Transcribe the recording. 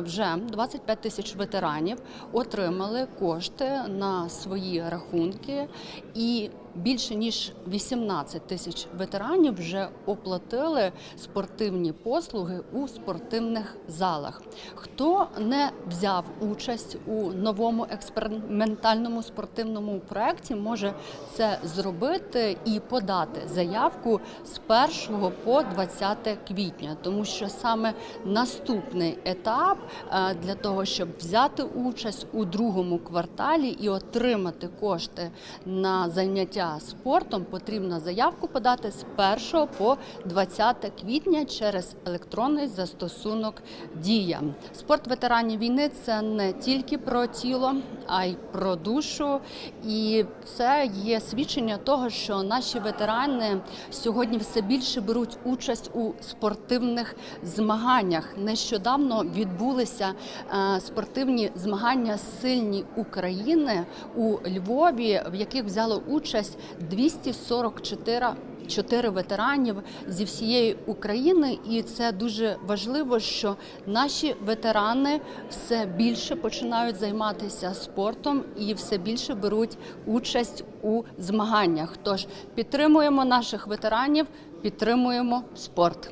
вже 25 тисяч ветеранів отримали кошти на свої рахунки, і більше ніж 18 тисяч ветеранів вже оплатили спортивні послуги у спортивних залах. Хто не взяв участь у новому експериментальному спортивному проєкті, може це зробити і подати заявку з 1 по 20 квітня, тому що саме наступний етап для того, щоб взяти участь у другому кварталі і отримати кошти на заняття спортом, потрібно заявку подати з 1 по 20 квітня через електронний застосунок Дія. Спорт ветеранів війни це не тільки про тіло, а й про душу. І це є свідчення того, що наші ветерани сьогодні все більше беруть участь у спортивних змаганнях. Нещодавно відбулися е, спортивні змагання сильні України у Львові, в яких взяло участь 244 Чотири ветеранів зі всієї України, і це дуже важливо, що наші ветерани все більше починають займатися спортом і все більше беруть участь у змаганнях. Тож підтримуємо наших ветеранів, підтримуємо спорт.